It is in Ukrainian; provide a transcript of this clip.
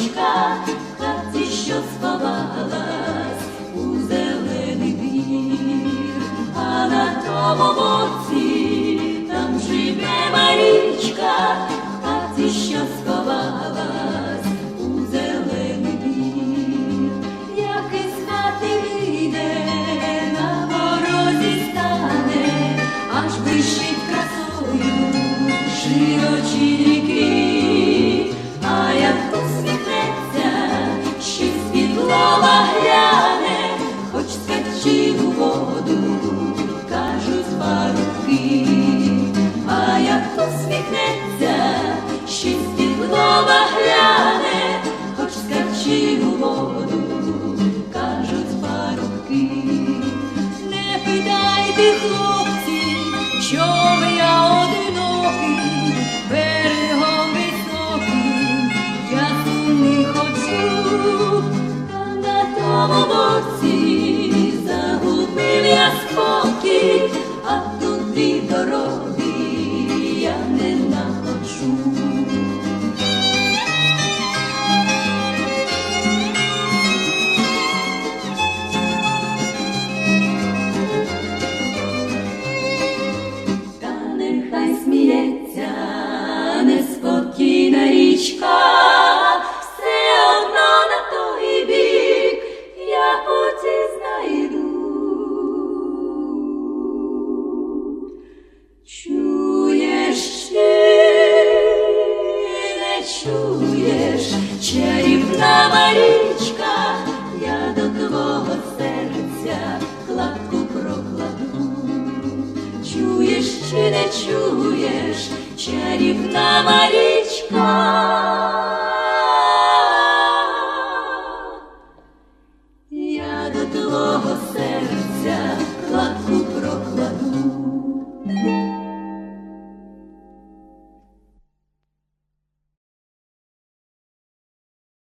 річка. дощі у воду, кажуть парубки, а як посміхнеться, ще стіплова гляне, хоч скачи у воду, кажуть парубки, не питайте, хлопці, чому я одинокий, берегом високим, я сумний хочу, а на тому боці. рідна Марічка, я до твого серця кладку прокладу, чуєш чи не чуєш, чарівна Марічка.